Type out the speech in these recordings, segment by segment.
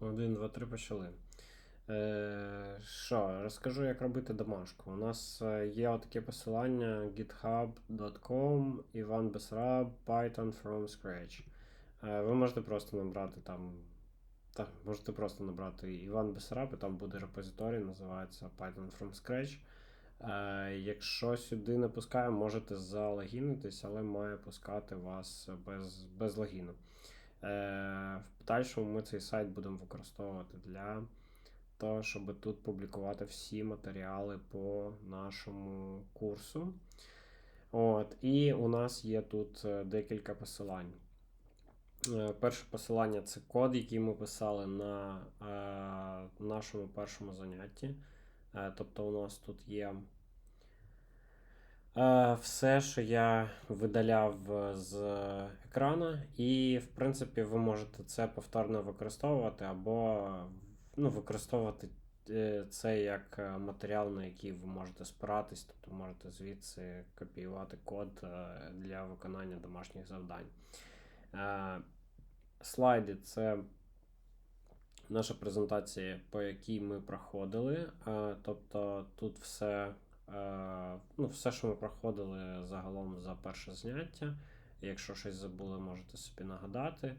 Один, два, три почали. Е, Що, розкажу, як робити домашку. У нас е, є таке посилання github.com, Іван Бесараб, Python from scratch. Е, Ви можете просто набрати там. Так, можете просто набрати Іван Бесараб, і там буде репозиторій, називається Python from scratch. Е, Якщо сюди не пускає, можете залогінитись, але має пускати вас без, без логіну. Е, В подальшому ми цей сайт будемо використовувати для того, щоб тут публікувати всі матеріали по нашому курсу. От, І у нас є тут е, декілька посилань. Е, Перше посилання це код, який ми писали на нашому першому занятті. Тобто, у нас тут є все, що я видаляв е, з екрана, і, в принципі, ви можете це повторно використовувати або ну, використовувати е, це як е, матеріал, на який ви можете спиратись, тобто можете звідси копіювати код е, для виконання домашніх завдань. Е, Слайди це наша презентація, по якій ми проходили. Е, Тобто тут все, е, ну, все, що ми проходили загалом за перше заняття. Якщо щось забули, можете собі нагадати.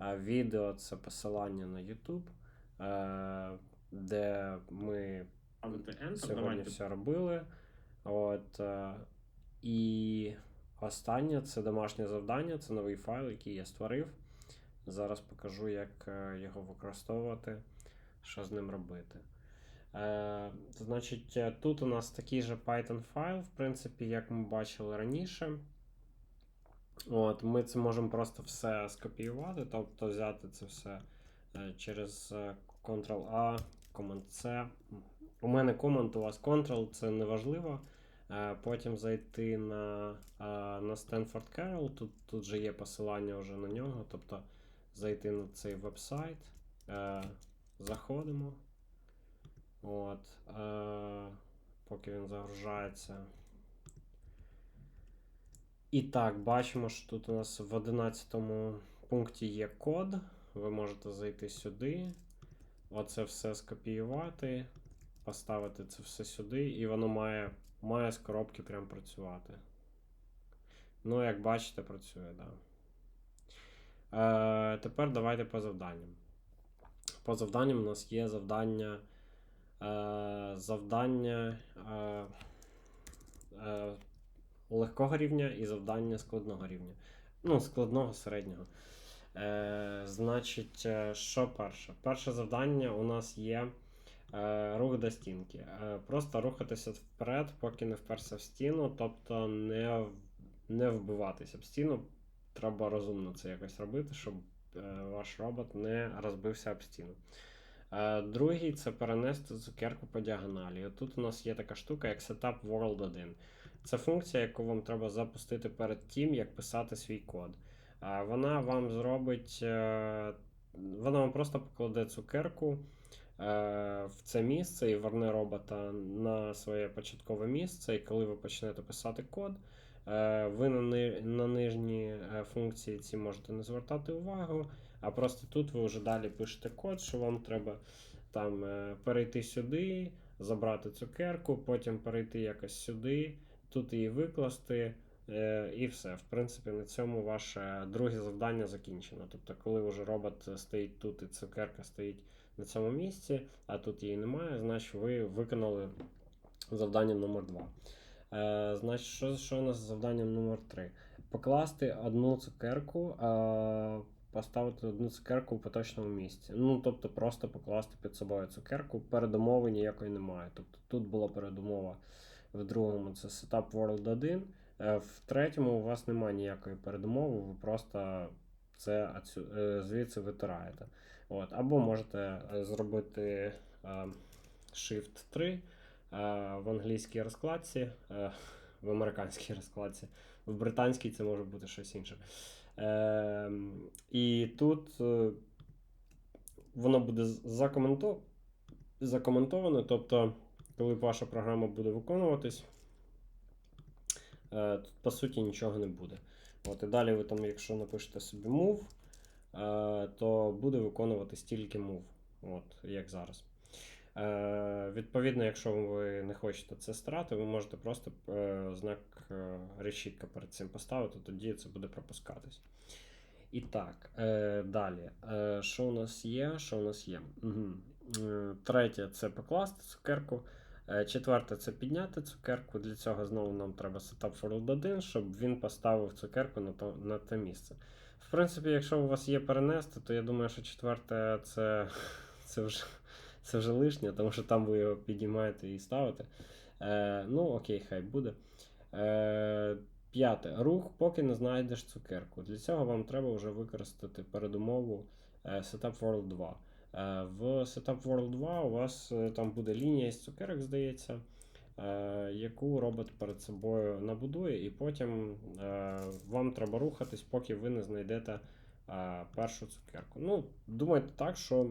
Відео це посилання на YouTube, е, де ми сьогодні все робили. От, е, і останнє це домашнє завдання, це новий файл, який я створив. Зараз покажу, як е, його використовувати, що з ним робити. Е, значить, е, тут у нас такий же Python файл, в принципі, як ми бачили раніше. От, Ми це можемо просто все скопіювати, тобто взяти це все е, через Ctrl-A, Command-C. У мене Command, у вас Ctrl, це не важливо. Потім зайти на, на Stanford Carroll, тут, тут же є посилання вже на нього. Тобто зайти на цей веб-сайт, заходимо. От, е, поки він загружається. І так, бачимо, що тут у нас в 11 пункті є код. Ви можете зайти сюди, оце все скопіювати, поставити це все сюди, і воно має, має з коробки прям працювати. Ну, як бачите, працює, так. Да. Е, тепер давайте по завданням. По завданням у нас є завдання. Е, завдання е, е, легкого рівня і завдання складного рівня. Ну, складного середнього. Е, значить, що перше? Перше завдання у нас є е, рух до стінки. Е, просто рухатися вперед, поки не вперся в стіну, тобто не, не вбиватися в стіну. Треба розумно це якось робити, щоб е, ваш робот не розбився об стіну. Е, Другий це перенести цукерку по діагоналі. Тут у нас є така штука, як Setup World 1. Це функція, яку вам треба запустити перед тим, як писати свій код. Вона вам зробить. е, Вона вам просто покладе цукерку е, в це місце і верне робота на своє початкове місце. І коли ви почнете писати код, е, ви на, ни- нижні е, функції ці можете не звертати увагу. А просто тут ви вже далі пишете код, що вам треба там е, перейти сюди, забрати цукерку, потім перейти якось сюди, тут її викласти. е, І все. В принципі, на цьому ваше друге завдання закінчено. Тобто, коли вже робот стоїть тут і цукерка стоїть на цьому місці, а тут її немає, значить ви виконали завдання номер 2. Е, значить, що, що у нас з завданням номер 3? Покласти одну цукерку, поставити одну цукерку в поточному місці. Ну, тобто, просто покласти під собою цукерку. Передумови ніякої немає. Тобто тут була передумова в другому це Setup World 1. Е, В третьому у вас немає ніякої передумови, ви просто це е, звідси витираєте. От. Або можете е, зробити Shift 3 е, в англійській розкладці, в американській розкладці, в британській це може бути щось інше. Е, і тут е, воно буде закоментовано, закоментовано, тобто, коли ваша програма буде виконуватись, е, тут по суті нічого не буде. От, і далі ви там, якщо напишете собі move, е, то буде виконувати стільки move, от, як зараз. Е, відповідно, якщо ви не хочете це старати, ви можете просто е, знак е, решітка перед цим поставити, тоді це буде пропускатись. І так, далі. Що у нас є? Що у нас є? Угу. Третє це покласти цукерку. Четверте це підняти цукерку. Для цього знову нам треба setup for 1, щоб він поставив цукерку на, то, на те місце. В принципі, якщо у вас є перенести, то я думаю, що четверте це, це, вже, це вже лишнє, тому що там ви його підіймаєте і ставите. Е, ну, окей, хай буде. Е, П'яте. Рух, поки не знайдеш цукерку. Для цього вам треба вже використати передумову е, Setup World 2. Е, В Setup World 2 у вас е, там буде лінія з цукерок, здається, яку робот перед собою набудує, і потім вам треба рухатись, поки ви не знайдете першу цукерку. Ну, думайте так, що.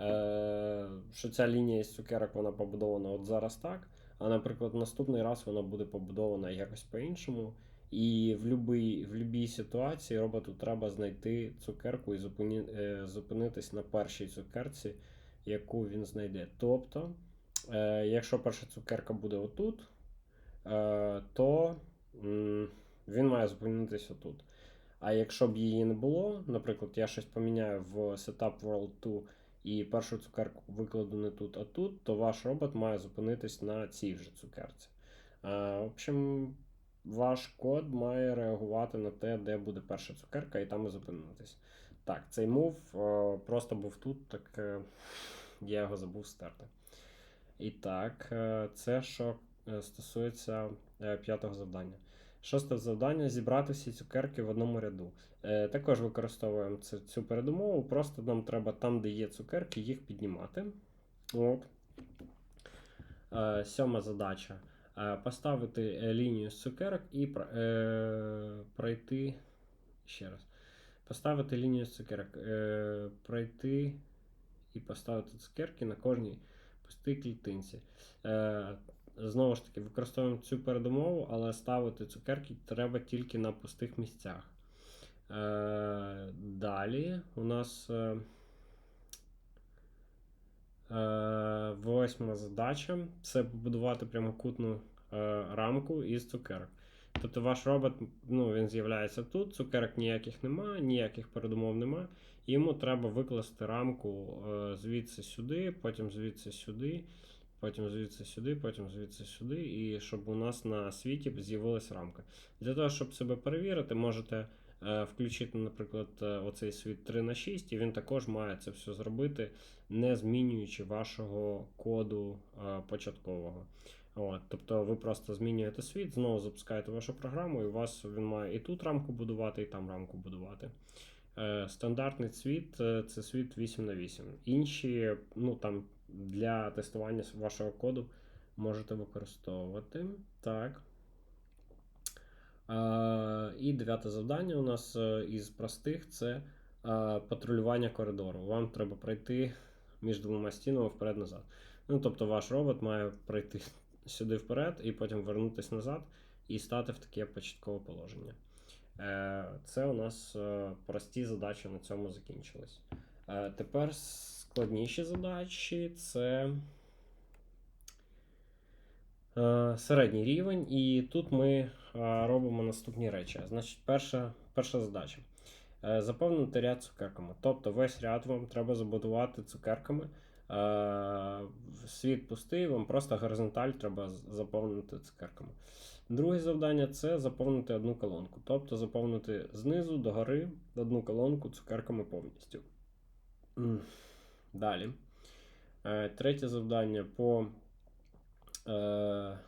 Е, що ця лінія з цукерок вона побудована от зараз так. А, наприклад, наступний раз вона буде побудована якось по-іншому. І в любій, в любій ситуації роботу треба знайти цукерку і зупині, е, зупинитись на першій цукерці, яку він знайде. Тобто, е, якщо перша цукерка буде отут, то він має зупинитись отут. А якщо б її не було, наприклад, я щось поміняю в Setup World 2 і першу цукерку викладу не тут, а тут, то ваш робот має зупинитись на цій вже цукерці. В общем, ваш код має реагувати на те, де буде перша цукерка, і там і зупинитись. Так, цей мув е, просто був тут, так е, я його забув стерти. І так, е, це що стосується п'ятого завдання. Шосте завдання зібрати всі цукерки в одному ряду. Е, також використовуємо цю, цю передумову, просто нам треба там, де є цукерки, їх піднімати. От. Е, сьома задача. Е, поставити е, лінію з цукерок і е, пройти. Ще раз. Поставити лінію з цукерок. Е, пройти і поставити цукерки на кожній пустій клітинці. Е, знову ж таки, використовуємо цю передумову, але ставити цукерки треба тільки на пустих місцях. Е, далі у нас е, е, восьма задача це побудувати прямокутну е, рамку із цукерок. Тобто ваш робот ну, він з'являється тут, цукерок ніяких нема, ніяких передумов нема. Йому треба викласти рамку е, звідси сюди, потім звідси сюди, потім звідси сюди, потім звідси сюди, і щоб у нас на світі з'явилась рамка. Для того, щоб себе перевірити, можете е, включити, наприклад, е, оцей світ 3 на 6, і він також має це все зробити, не змінюючи вашого коду е, початкового. От, тобто ви просто змінюєте світ, знову запускаєте вашу програму, і у вас він має і тут рамку будувати, і там рамку будувати. Стандартний світ це світ 8 на 8. Інші, ну там для тестування вашого коду можете використовувати. Так. І дев'яте завдання у нас е, із простих це е, патрулювання коридору. Вам треба пройти між двома стінами вперед-назад. Ну, тобто ваш робот має пройти сюди вперед і потім вернутися назад і стати в таке початкове положення. Е, Це у нас прості задачі на цьому закінчились. Тепер складніші задачі це е, середній рівень, і тут ми е, робимо наступні речі. Значить, перша, перша задача. Е, Заповнити ряд цукерками. Тобто весь ряд вам треба забудувати цукерками. Світ пустий, вам просто горизонталь треба заповнити цукерками. Друге завдання це заповнити одну колонку. Тобто заповнити знизу до гори одну колонку цукерками повністю. Далі. Е, Третє завдання по е,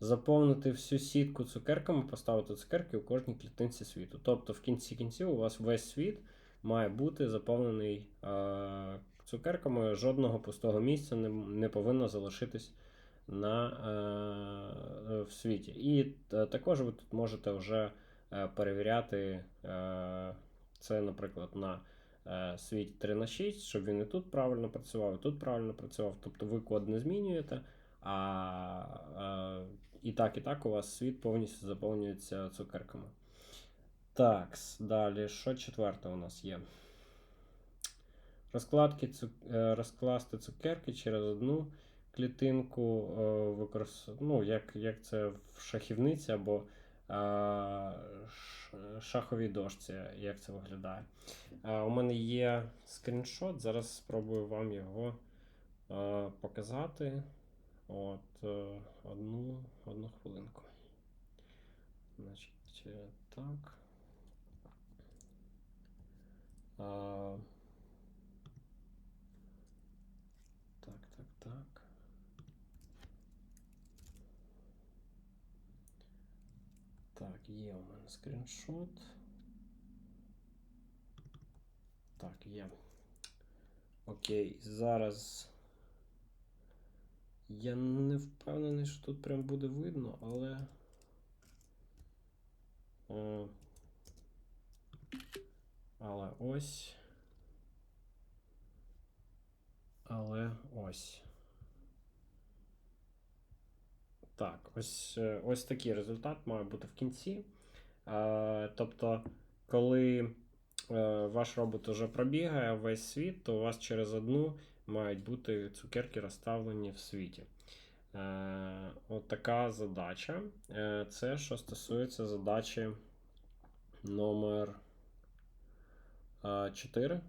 заповнити всю сітку цукерками, поставити цукерки у кожній клітинці світу. Тобто в кінці кінців у вас весь світ має бути заповнений е, цукерками, жодного пустого місця не, не повинно залишитись на, е, в світі. І е, також ви тут можете вже е, перевіряти е, це, наприклад, на е, світі 3 на 6, щоб він і тут правильно працював, і тут правильно працював. Тобто ви код не змінюєте, а е, і так, і так у вас світ повністю заповнюється цукерками. Так, далі. Що четверте у нас є? Розкладки цу... е, Розкласти цукерки через одну клітинку, використ... ну, як, як це в шахівниці або шаховій дошці, як це виглядає. Е, У мене є скріншот, зараз спробую вам його е, показати. От, е, одну, одну хвилинку. Значить, е, так, так, так. Так, є у мене скріншот. Так, є. Окей, зараз. Я не впевнений, що тут прям буде видно, але. Е, але ось. Але ось. Так, ось, е, ось такий результат має бути в кінці. Е, тобто, коли е, ваш робот уже пробігає весь світ, то у вас через одну мають бути цукерки розставлені в світі. От така задача. Це що стосується задачі номер 4.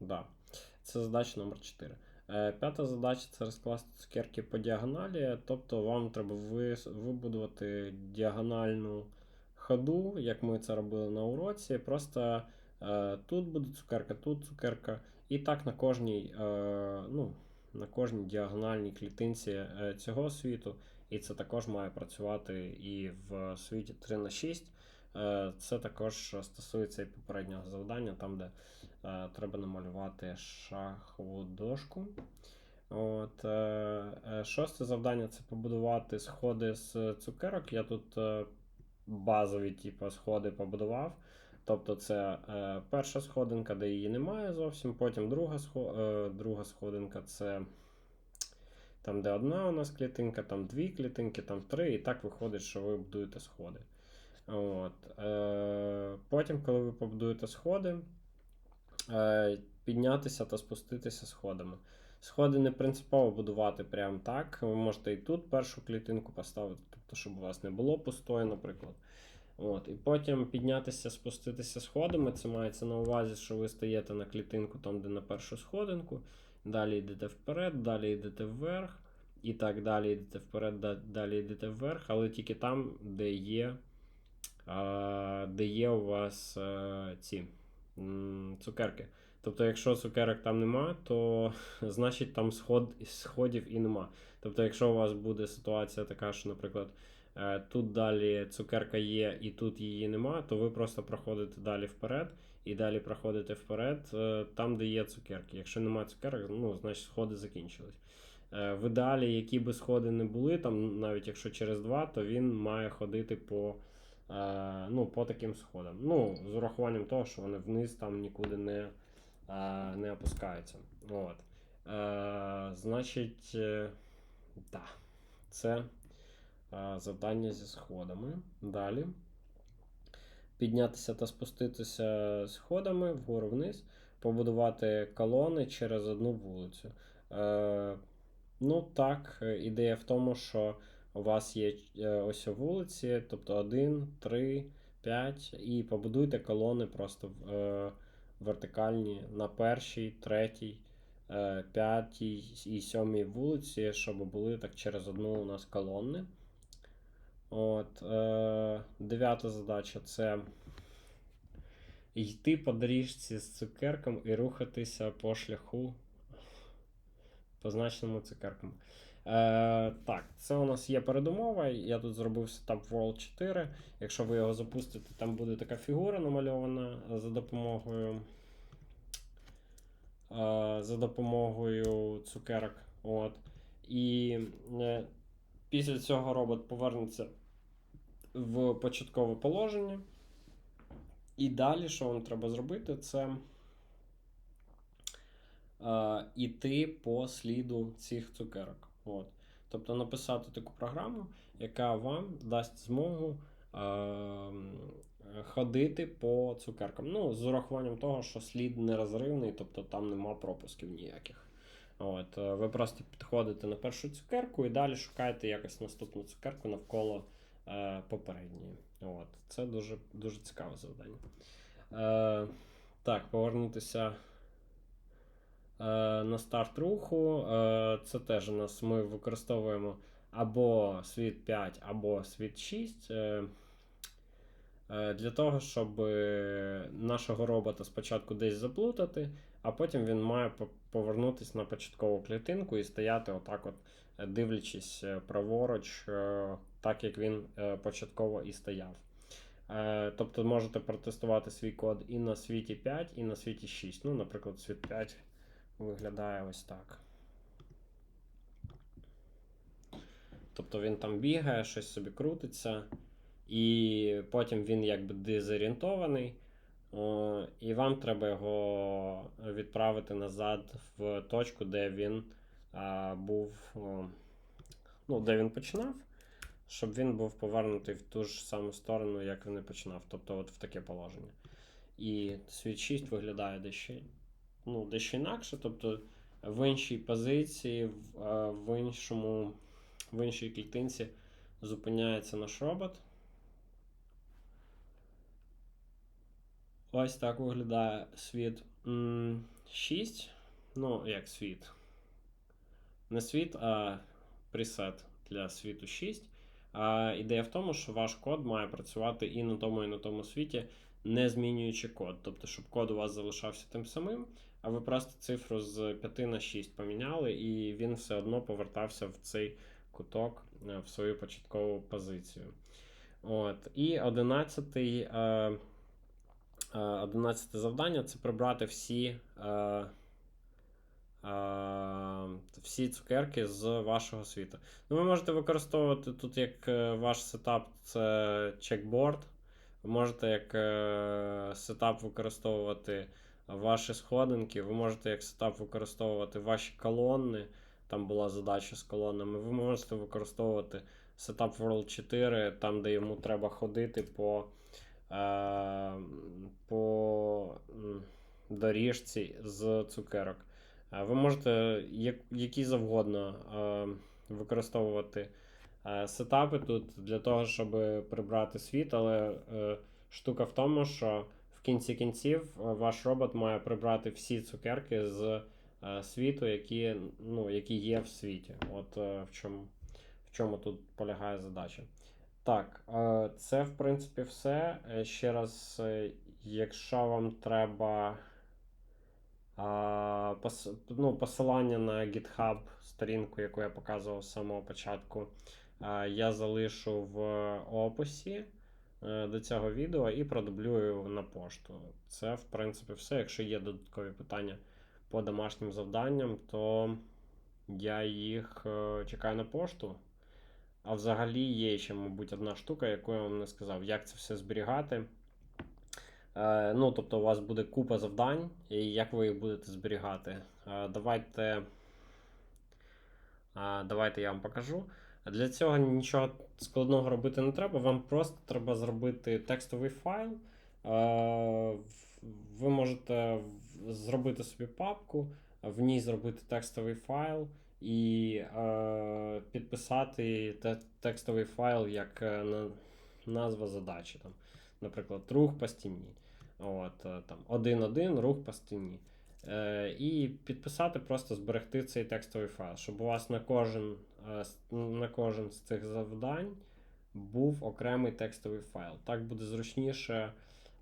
Да. Це задача номер 4. Е, П'ята задача це розкласти цукерки по діагоналі. Тобто вам треба вибудувати діагональну ходу, як ми це робили на уроці. Просто е, тут буде цукерка, тут цукерка. І так на кожній, е, ну, на кожній діагональній клітинці цього світу. І це також має працювати і в світі 3 на 6. Е, Це також стосується і попереднього завдання, там, де е, треба намалювати шахову дошку. От, е, шосте завдання це побудувати сходи з цукерок. Я тут базові типу, сходи побудував. Тобто це е, перша сходинка, де її немає зовсім. Потім друга, схо, е, друга сходинка це там, де одна у нас клітинка, там дві клітинки, там три. І так виходить, що ви будуєте сходи. От. Е, потім, коли ви побудуєте сходи, е, піднятися та спуститися сходами. Сходи не принципово будувати прямо так. Ви можете і тут першу клітинку поставити, тобто, щоб у вас не було пустої, наприклад. От, І потім піднятися, спуститися сходами. Це мається на увазі, що ви стаєте на клітинку там, де на першу сходинку. Далі йдете вперед, далі йдете вверх. І так далі йдете вперед, далі йдете вверх, але тільки там, де є, де є у вас е, ці цукерки. Тобто, якщо цукерок там нема, то значить там сход, сходів і нема. Тобто, якщо у вас буде ситуація така, що, наприклад, е, тут далі цукерка є і тут її нема, то ви просто проходите далі вперед і далі проходите вперед е, там, де є цукерки. Якщо немає цукерок, ну, значить сходи закінчились. В ідеалі, які би сходи не були, там, навіть якщо через два, то він має ходити по, ну, по таким сходам. Ну, з урахуванням того, що вони вниз там нікуди не, е, не опускаються. От. Е, Значить, е, да, це е, завдання зі сходами. Далі. Піднятися та спуститися сходами вгору вниз, побудувати колони через одну вулицю. Е, ну так, е, ідея в тому, що у вас є е, ось вулиці, тобто 1, 3, 5, і побудуйте колони просто е, вертикальні на першій, третій, е, п'ятій і сьомій вулиці, щоб були так через одну у нас колони. От, дев'ята задача це йти по доріжці з цукерком і рухатися по шляху, позначеному цукерком. Е, так, це у нас є передумова. Я тут зробив Setup World 4. Якщо ви його запустите, там буде така фігура намальована за допомогою. е, За допомогою цукерок. От. І е, після цього робот повернеться в початкове положення. І далі, що вам треба зробити, це е, іти по сліду цих цукерок. От. Тобто написати таку програму, яка вам дасть змогу е, ходити по цукеркам. Ну, з урахуванням того, що слід нерозривний, тобто там нема пропусків ніяких. От, е, ви просто підходите на першу цукерку і далі шукаєте якось наступну цукерку навколо е, попередньої. От, це дуже, дуже цікаве завдання. Е, так, повернутися на старт руху. Е, це теж у нас ми використовуємо або світ 5, або світ 6. Е, е, для того, щоб е, нашого робота спочатку десь заплутати, а потім він має повернутися на початкову клітинку і стояти отак, от, е, дивлячись е, праворуч, е, так як він е, початково і стояв. Е, Тобто можете протестувати свій код і на світі 5, і на світі 6. Ну, наприклад, світ 5 виглядає ось так. Тобто він там бігає, щось собі крутиться, і потім він якби дезорієнтований. І вам треба його відправити назад в точку, де він був, ну, де він починав, щоб він був повернутий в ту ж саму сторону, як він і починав, тобто от в таке положення. І світ 6 виглядає дещо, ну, дещо інакше, тобто в іншій позиції, в, в іншому, в іншій клітинці зупиняється наш робот. Ось так виглядає світ 6. Ну, як світ. Не світ, а пресет для світу 6. А ідея в тому, що ваш код має працювати і на тому, і на тому світі, не змінюючи код. Тобто, щоб код у вас залишався тим самим, а ви просто цифру з 5 на 6 поміняли, і він все одно повертався в цей куток е, в свою початкову позицію. От. І 11 е, 11 завдання це прибрати всі, е, е, всі цукерки з вашого світу. Ну, ви можете використовувати тут як е, ваш сетап це чекборд. Ви можете як е, сетап використовувати ваші сходинки, ви можете як сетап використовувати ваші колонни. Там була задача з колонами. Ви можете використовувати сетап World 4, там, де йому треба ходити по е, по доріжці з цукерок. Е, Ви можете як, які завгодно е, використовувати е, сетапи тут для того, щоб прибрати світ, але е, штука в тому, що в кінці кінців е, ваш робот має прибрати всі цукерки з е, світу, які, ну, які є в світі. От е, в чому, в чому тут полягає задача. Так, це в принципі все. Ще раз, якщо вам треба ну, посилання на GitHub, сторінку, яку я показував з самого початку, я залишу в описі до цього відео і продублюю на пошту. Це, в принципі, все. Якщо є додаткові питання по домашнім завданням, то я їх е, чекаю на пошту. А взагалі є ще, мабуть, одна штука, яку я вам не сказав, як це все зберігати. Е, ну, тобто, у вас буде купа завдань, і як ви їх будете зберігати. Е, давайте, е, давайте я вам покажу. Для цього нічого складного робити не треба. Вам просто треба зробити текстовий файл. Ви можете зробити собі папку, в ній зробити текстовий файл і підписати текстовий файл як е, назва задачі. Там, наприклад, рух по стіні. От, е, там, 1.1 рух по стіні. Е, і підписати, просто зберегти цей текстовий файл, щоб у вас на кожен, на кожен з цих завдань був окремий текстовий файл. Так буде зручніше.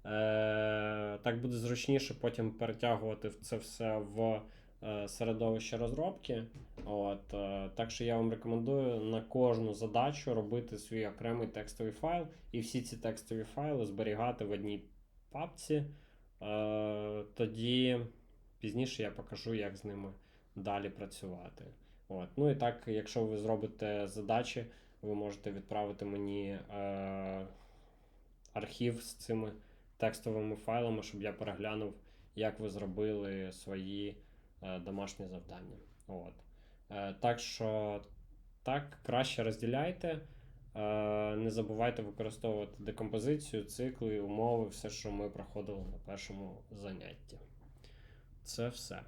Е, так буде зручніше потім перетягувати це все в е, середовище розробки. От, е, так що я вам рекомендую на кожну задачу робити свій окремий текстовий файл, і всі ці текстові файли зберігати в одній папці. Е, тоді пізніше я покажу, як з ними далі працювати. От. Ну і так, якщо ви зробите задачі, ви можете відправити мені е, архів з цими текстовими файлами, щоб я переглянув, як ви зробили свої е, домашні завдання. От. Е, так що так, краще розділяйте. Е, Не забувайте використовувати декомпозицію, цикли, умови, все, що ми проходили на першому занятті. Це все.